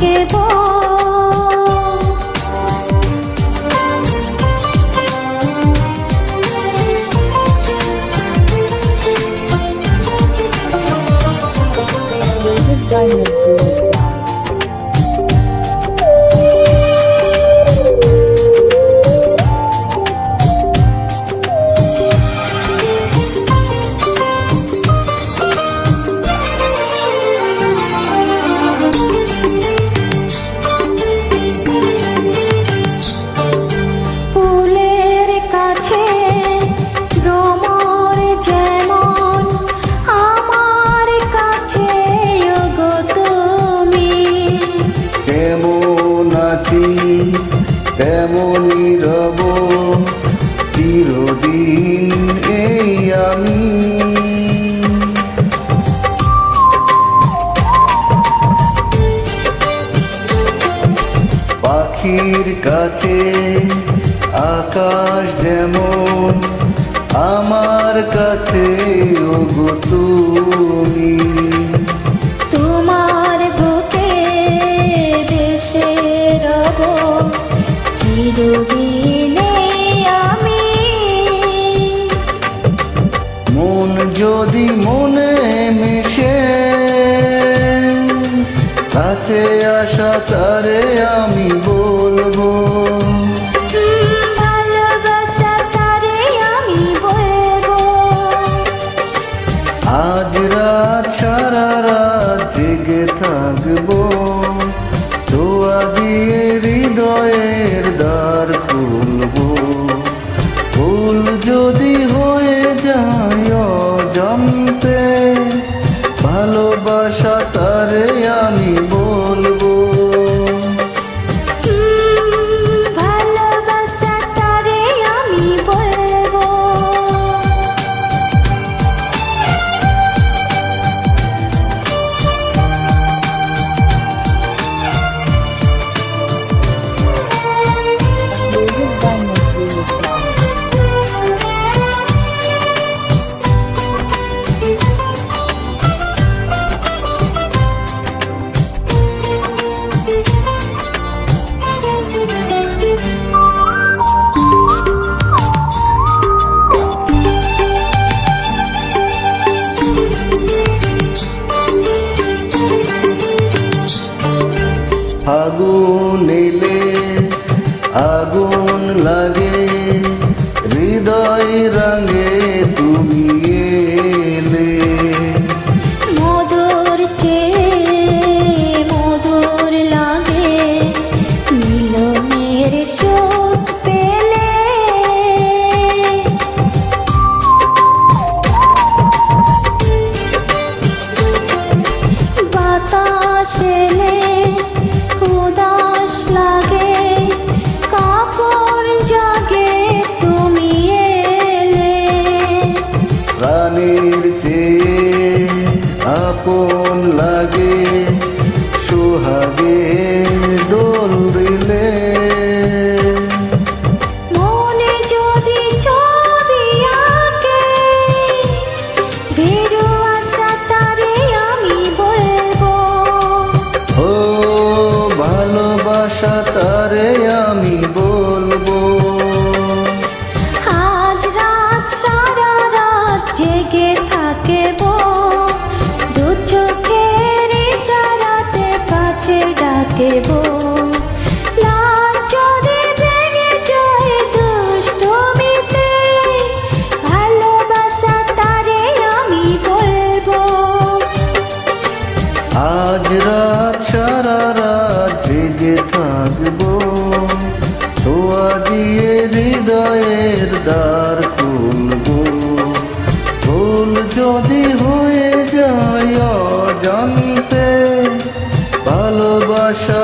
থাকে Diamonds. কাছে আকাশ যেমন আমার কাছে তুমি। তোমার বুকে বেশে রব চিরদিনে আমি। মন যদি মনে মিশে কাছে আশা তারে আমি। জেগে থাকব দোয়া দিয়ে ফাগুন এলে আগুন হবে বাঁধব। ছোয়া দিয়ে হৃদয়ের দ্বার খুলব। ভুল যদি হয়ে যায় জানতে ভালোবাসা